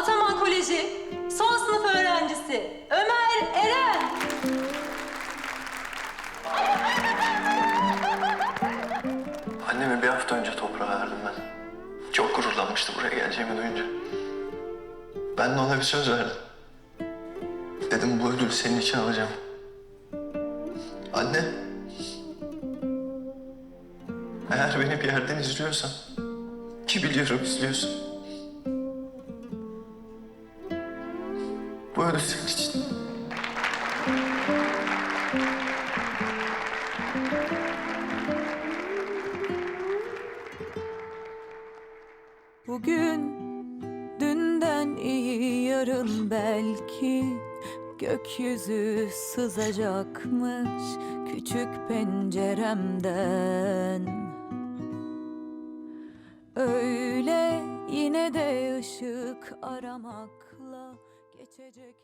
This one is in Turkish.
Ataman Koleji son sınıf öğrencisi Ömer Eren. Annemi bir hafta önce toprağa verdim ben. Çok gururlanmıştı buraya geleceğimi duyunca. Ben de ona bir söz verdim. Dedim bu ödülü senin için alacağım. Anne. Eğer beni bir yerden izliyorsan, ki biliyorum izliyorsun. Bu ödül senin için. Bugün dünden iyi yarın belki gökyüzü sızacakmış küçük penceremden. Öyle yine de ışık aramakla geçecek.